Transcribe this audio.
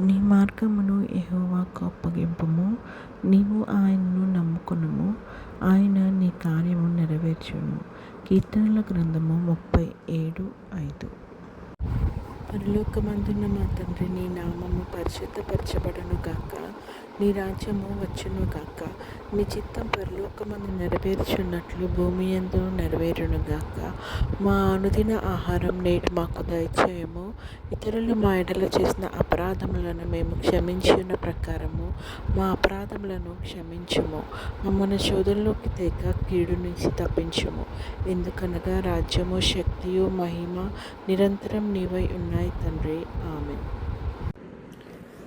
నీ మార్గమును యెహోవాకు అప్పగింపుము నీవు ఆయనను నమ్ముకొనుము. ఆయన నీ కార్యము నెరవేర్చును కీర్తనల గ్రంథము ముప్పై ఏడు ఐదు. పరలోకమందున్న మా తండ్రి నీ నామము పరిశుద్ధపరచబడును గాక నీ రాజ్యము వచ్చును గాక. నీ చిత్తం పరలోకమందు నెరవేర్చున్నట్లు భూమి ఎందు నెరవేరును గాక. మా అనుదిన ఆహారం నేటి మాకు దయచేయము. ఇతరులు మా ఎడల చేసిన అపరాధములను మేము క్షమించిన ప్రకారము మా అపరాధములను క్షమించుము. మమ్మల్ని శోధనలోకి తెగ కీడు నుంచి తప్పించుము. ఎందుకనగా రాజ్యము శక్తియు మహిమ నిరంతరం నీవై ఉన్నాయి తండ్రి. ఆమె